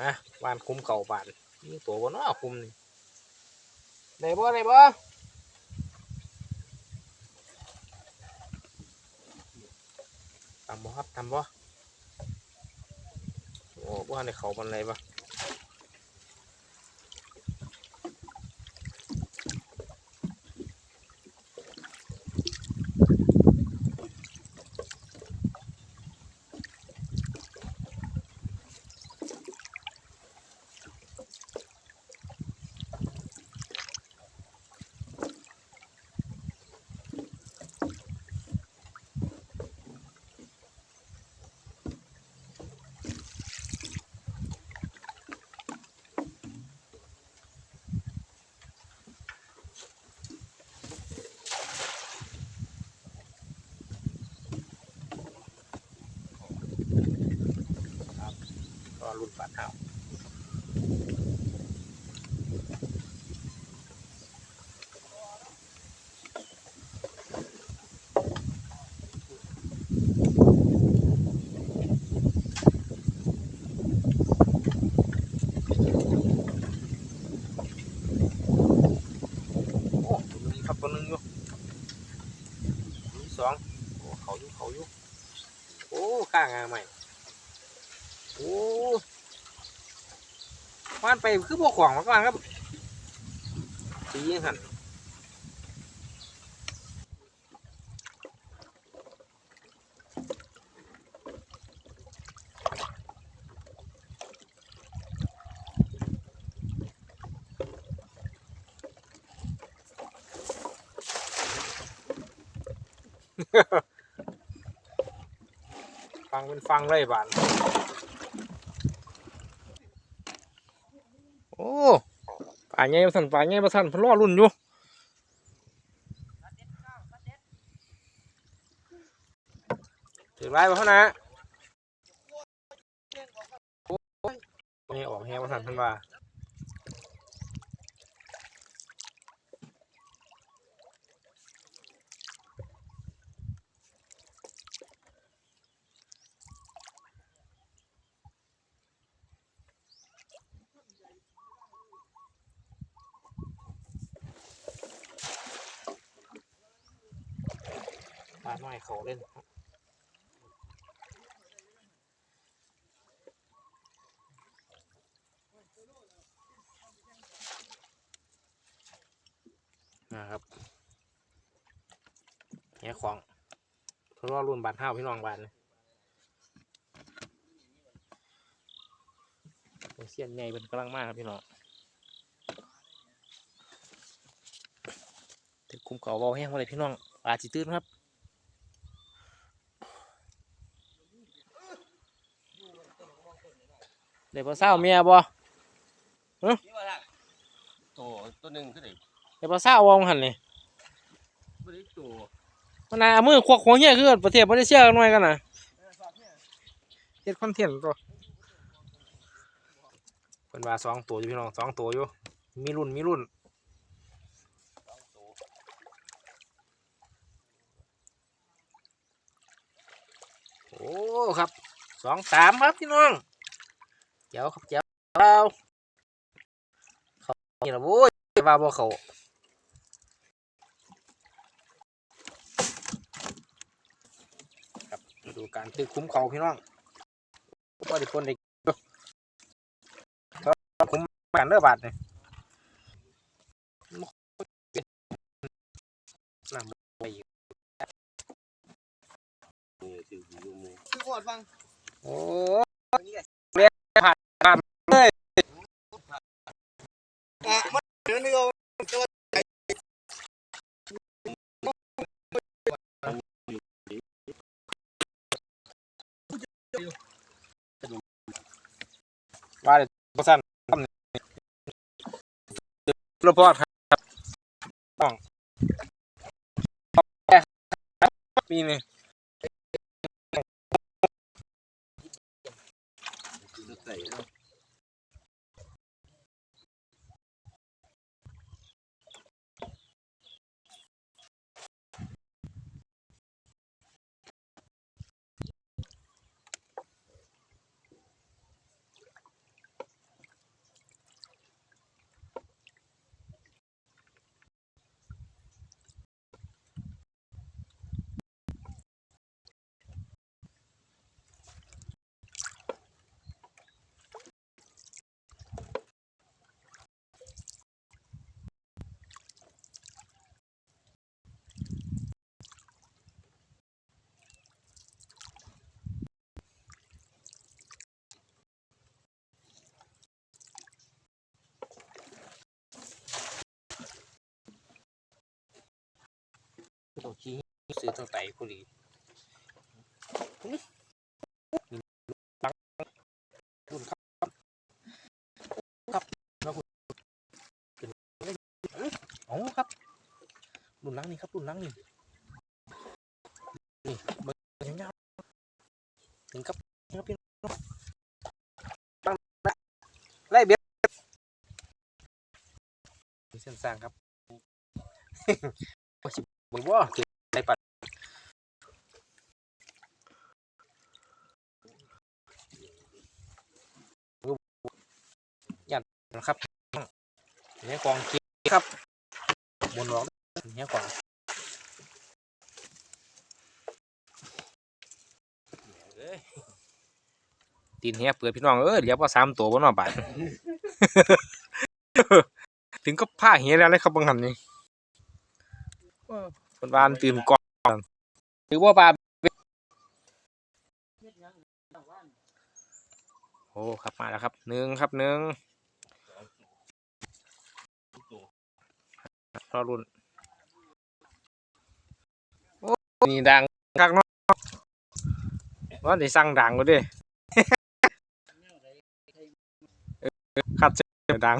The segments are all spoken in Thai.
นะบ้านคุ้มเก่าบ้านนี่ตัวบนว่าคุ้มนี่ได้บ่ได้บ่ทำบ่ครับทำบ่โอ้บ้านได้เขาบันไรบ่ ก็รุ่นปาเท้าโอ้ตัวหนึงครับตัวหนึงอยู่ตัวที่สองโอ้เขาอยู่เขาอยู่โอ้ข้างาใหม่ โอ้วาน ไปคือพวกของมาก่อนครับสียังหันฟังเป็นฟังเลยบาน โอ้ป่าใหญ่มาสั่นป่าใหญ่มาสั่นพนรอรุ่นอยู่ถึงไรบ่เท่านะไม่ออกแฮมาสั่นพันว่า ป่าน้อยเขาเล่นนะครับแฮของเพราะว่ารุ่นบานห้าวพี่น้องบานเสียนใหญ่เป็นกำลังมากครับพี่น้องถึงคุมเก่าเบาแห้งมาเลยพี่น้องปลาจิตื้นครับ เดี๋ยวพอเศร้าเมียบ่นี่ว่าล่ะตัวตัวหนึ่งก็ได้เดี๋ยวพอเศร้าวองหันเลยไม่ได้ตัวมันน่าเอามือควักหัวเหี้ยคือประเทศมาเลเซียกันหน่อยกันนะเฮ็ดคอนเทนต์ตัวเป็นว่าสองตัวอยู่พี่น้องสองตัวอยู่มีรุ่นมีรุ่นโอ้ครับสองสามครับพี่น้อง เจ้าครับเจ้าเขานี่ละโว้ยว่าบ่เขาครับมาดูการตึกคุ้มเขาพี่น้องว่าได้คนได้คุ้มกันเด้อบาทเนี่ยน้ำไปอยู่นี่ถือหูอยู่มือคือโคตรฟังโอ้เรียกผ่านผ่านเลย อะมันเดินเดียวตัว ว่าเลยประสันระพอดครับต้องปีนึงใส่ ซื้อทั้งไตผู้ดีคุณครับครับแล้วคุณเป็นเอครับรุ่นลังนี่ครับรุ่นลังนี่นี่เบิ่งยาวถึงกับครับพี่น้องไล่เบียดเส้นสร้างครับว่าสิเบิ่งว่าถึงไล่ปัดยั นนะครับเนี่ยกองเกียร์ครับบนร้องเนี่ยกองเอ้ยตีนเฮียเปิดพี่น้องเอ้ยเดี๋ยวว่าสามตัวบนนอบาทถึงก็ผ้าเฮียแล้วเลยครับบางหันนี่คนบ้านตื่นก่อนหรือว่าปลาโอ้ครับมาแล้วครับหนึ่งครับหนึ่ง รอรุ่นโอ้นี่ดังคักเนาะว่าได้สั่งดังก็ดิเออคัดเสียงดัง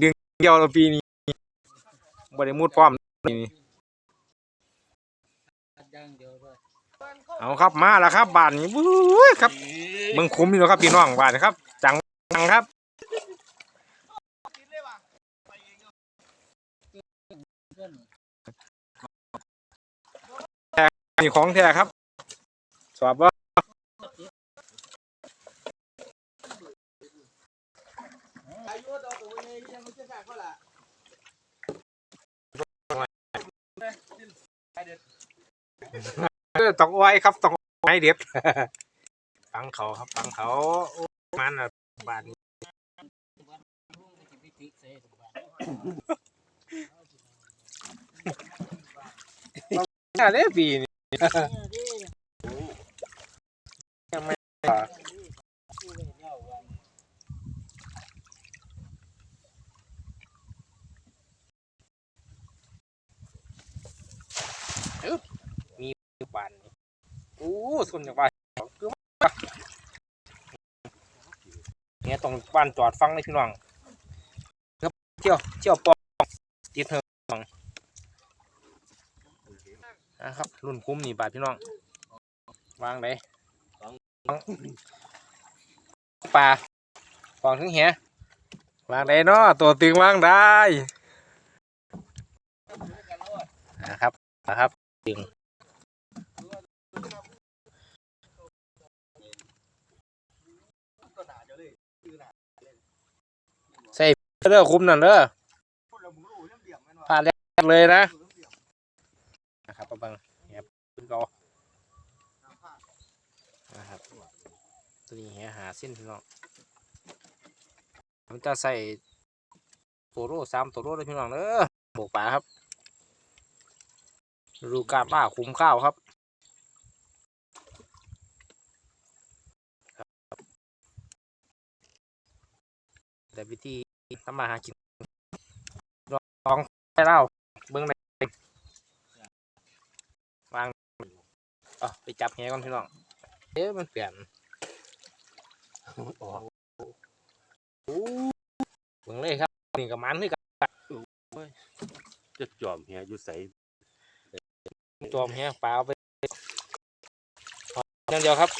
ดึงเดียวแล้วปีนี้บ่ได้มุดพร้อมนี่เอาครับมาแล้วครับบานนี้บู๊ยครับเมืองคุ้มนี่เนาะครับพี่น้องบานครับ จังจังครับ นี่ของแท้ครับ สอบว่าต้องไว้ครับต้องไว้เด็ดฟังเขาครับฟังเขามันอะบาน นี้อะไรปีนี้ยังไม่มีบานนี่โอ้ส่วนจากบ้านคือเนี่ยต้องบ้านจอดฟังเลยพี่น้องเที่ยวเที่ยวปองติดเถอะ นะครับรุ่นคุ้มนี่บาทพี่น้อง วางไหนวางปลาฟองถึงเหียวางได้เนาะตัวตึงวางได้นะครับนะครับตึงใส่เด้อคุ้มนั่นเด้อพาแรกเลยนะ นะครับปังเนี่ยขึ้นเกานะครับตัวนี้เหียหาเส้นพี่น้องผมจะใส่ตัวโร่สามตัวโร่เลยพี่น้องเออบวกปลาครับดูการล่าคุ้มข้าวครับแต่วิธีทำมาหากินลองให้เล่าเบื้องในวาง เอะไปจับเหียก่อนพี่น้องเอ๊ะมันเปลี่ยนโอ้โหเบิ่งเลยครับนี่กับมันนี่กับจะจอมเฮียอยู่ใสจอมเฮียปลาเอาไปอย่างเดียวครับ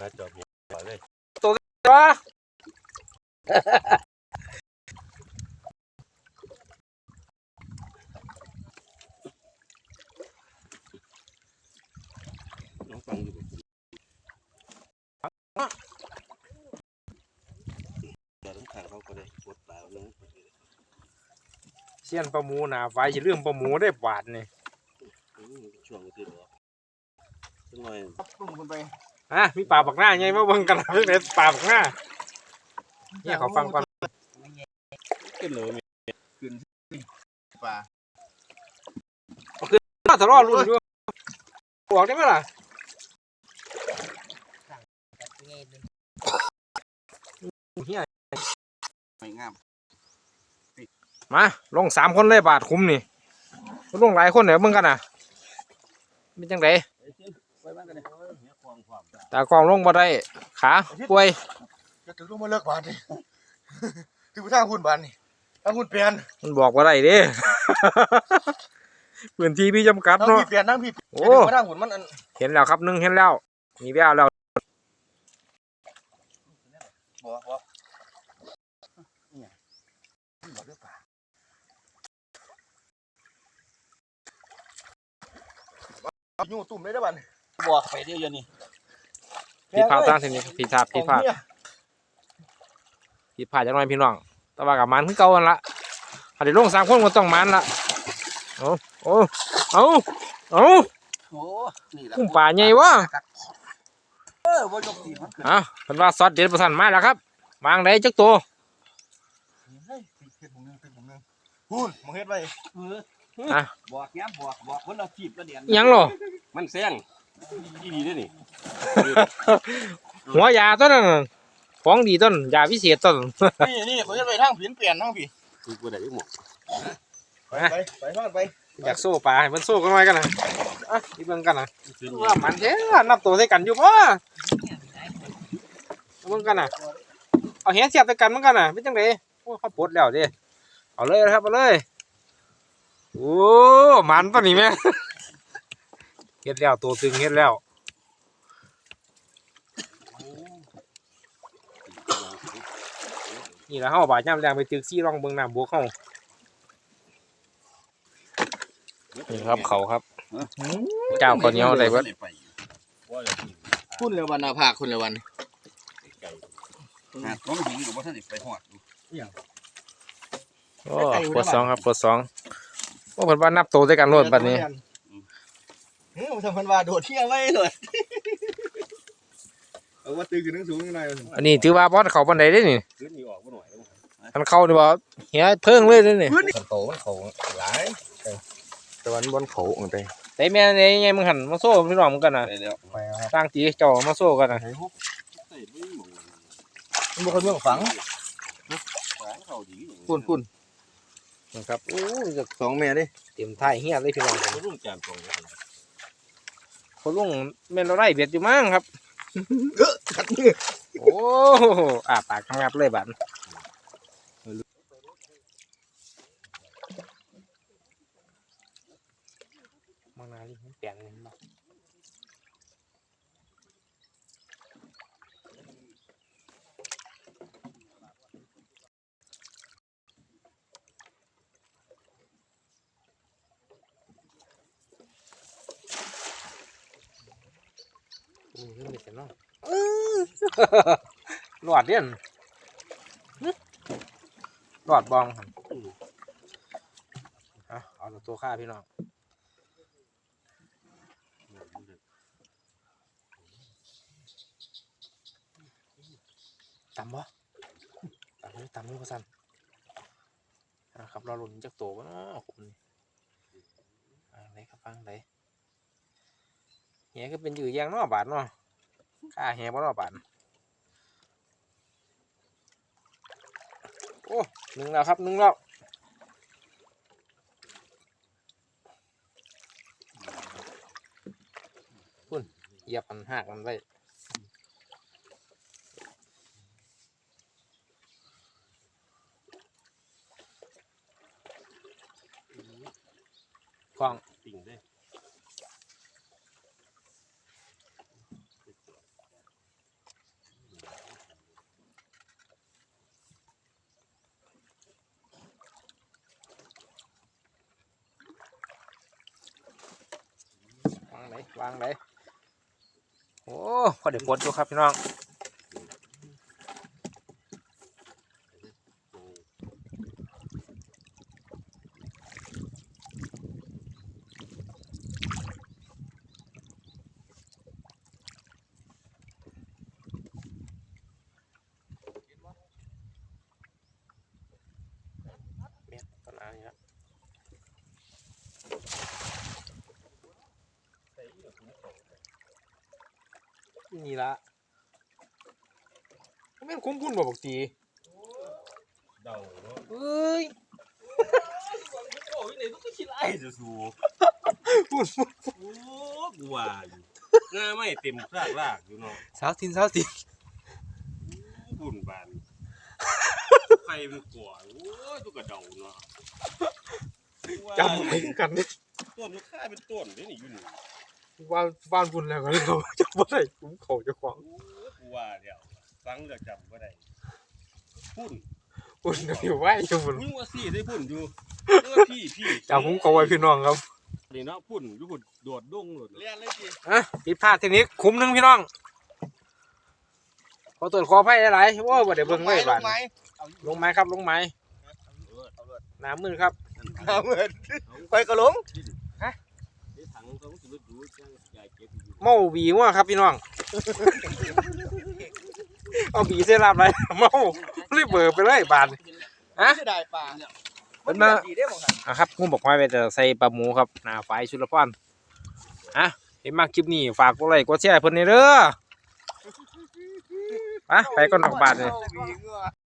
นะจอมเฮียต่อเลยจ้าน้องฟังอยู่เดี๋ยวต้องขางเขาก็ได้ปวดปลาลง เสียนปลาหมูหนาไฟจะเรื่องปลาหมูได้บาทนี่ช่วงที่เหลือสักหน่อยปรุงกันไปฮะมีปลาบักหน้าไงมาเบิ่งกันเรื่องไหนปลาบักหน้าเนี่ยเขาฟังก่อนขึ้นเลยมีปลาน่าทะเลาะรุ่นอยู่บอกได้ไหมล่ะ เฮียไม่งาม มา ลงสามคนเลยบาทคุ้มนี่มันลงหลายคนเหรอมึงกันน่ะเป็นจังไดไปบ้านกันเลยเนี่ยควงความตากล้องลงบ่ได้ ขาป่วยจะถึงลงมาเลิกบานนี่ถึงไปทางหุ่นบานนี่ทางหุ่นเปลี่ยนมันบอกว่าได้เด้พื้นที่พี่จำกัดทางเนาะพี่เปลี่ยนทางพี่โอ้จะถึงมาทางหุ่นมันอันเห็นแล้วครับหนึงเห็นแล้วมีแววแล้ว บ่บ่เนี่ยบ่เด้อป่าเอาอ ยู่ตุ่มเลยเด้อบัดนี้บอกไปเดียวอยู่นี่ผิดพลาดทางเทคนิคผิดพลาดผิดพลาดของเนี่ยผิดพลาดจังหน่อยพี่น้องแต่ว่ากับมันคือเก่ากันละถ้าได้ลงสามคนก็ต้องมันละเอาเอาเอาเอาโอ้นี่แหละกุ้งป่าใหญ่วะเออว่ายกตีมันขึ้นอะเพิ่นว่าซอสเด็ดประสันมาแล้วครับวางได้จักตัวเฮ้ยเฮ็ดผมนึงเฮ็ดผมนึงหุ่นมึงเฮ็ดไว้เออ อะ บอกแง้มบอกบอกคนละจีบละเดียนอิหยังหรอมันแซงดีดีด้วยนี่ หัวยาต้นนั้นน่ะของดีต้นยาพิเศษต้นนี่นี่เขาเฮ็ดไว้ทางผินเปลี่ยนทางพี่คือกูได้หมดไปไปไปนอนไปอยากสู้ปลาให้มันสู้กันหน่อยกันนะอะอีเบิ่งกันนะขึ้นว่ามันเท่นับตัวใส่กันอยู่บ่เอาเบิ่งกันนะเอาแหเสียบใส่กันเหมือนกันน่ะเป็นจังไดโอ้เขาปลดแล้วเด้เอาเลยนะครับเอาเลย โอ้มันปะนี่แม่เฮ็ดแล้วตัวตึงเฮ็ดแล้วนี่ละเฮาบาดย่ำแรงไปตึกซี่ร่องเบิ่งน้ำบวกเฮานี่ครับเขาครับเจ้าคนเหนียวอะไรเบิดคุณเร็ววันนาภาคคุณเร็ววันหาต้องหิงหรือว่าท่านไปหอดโอ้ปวดสองครับปวดสอง โอ้เพิ่นว่านับตัวด้วยกันโลดบัดนี้เฮ้ยผมทำพันวาโดดเที่ยงเลยเลยเอาว่าตื่นขึ้นทั้งสูงยังไงอันนี้ถือว่าบอสเขาปานใดเด้นี่ขึ้นนี่ออกมาหน่อยมันเข้านี่บ่เหียเพิ่งเลยเด้นี่เขาเขาหลายแต่วันบนเขาอันไปแต่แม่ในไงมึงหันมาโซ่พี่น้องมึงกันน่ะไปแล้วไปครับสร้างตีเจ้ามาโซ่กันน่ะใส่ไม่หมดมันบ่คนเมืองฝังฝังเขาดีคุณคุณ นะครับโอ้ยสองแม่ดิเต็มท้ายเฮียเลยพี่น้องเขารุ่งจานตรงเขาลุงแม่นเราได้เบียดอยู่มั้งครับเออขัดมือโอ้อ่าปากงับเลยบัดมางนาลิมันเปลี่ยนเลยบ่ อืมนี่เสร็จเนาะหลอดเด่นหลอดบองครับอะเอาตัวค่าพี่น้องตำบ่ตำนี่ตำนี่ประสันนะครับเราหลุนจากตัววะเนะคุณฟังไหนครับฟังไหน เหก็เป็นอยู่ยางนอบาทเนาะค่าเหี้ยบ่นอบาทโอ้หนึ่งแล้วครับหนึ่งแล้วคุณเหยียบมันหักมันไว้กล้องติ่งได้วา วางไหนโอ้พอเดี๋ยวปวดตัวครับพี่น้องเมียต้นอะไรครับ นี่ละแม่นคุ้มพุ่นบ่บอกตีเดาเนาะเอ้ยอ้ยไหนต้องคิดไล่จะสู้พูดพูดโอ้กูว่าอยู่งาไม่เต็มรากรากอยู่เนาะสาวทินสาวทินบุญบานใครมันกลัวโอ้ยตุกกระเดาเนาะจำไว้กันนี่ต้นมันค่ายเป็นต้นเด้นี่อยู่นี่ ว่านว่านบุญแล้วก็เลยเขาจำบ่ได้ผมเขาเจะของโอ้ยกูว่าเดี๋ยวฟังแล้วจำบ่ได้พุ่นบุญอยู่ไว้อยู่บุญมึงว่าสี่ได้พุ่นอยู่เออพี่พี่จำผมเขาไว้พี่น้องครับนี่เนาะพุ่นอยู่พุ่นโดดดงโดดเรียนเลยจีอะผิดพลาดทีนี้คุ้มหนึงพี่น้องขอตรวจขอไพ่หลายๆว่าบ่ได้เบิ่งไว้บาดลงไม้ลงไม้ครับลงไม้น้ำมือครับ เอาเงินไปกระหลงในถัง เขาสิมาดูจังยายเก็บอยู่เมาบีมั่วครับพี่น้อง เอาบีเสียรับเลยเมารีบเบิกไปเลยบาดอะเสียดายปลาเป็นมาดีได้บ่ครับอะครับกุ้งบอกไว้ไปจะใส่ปลาหมูครับหน้าไฟชุลพรอะเห็นมากคลิปนี้ฝากกดไลค์กดแชร์ให้เพิ่นนี่เด้อไปไปก่อนออกบ้านเลยเอาหวีเงือ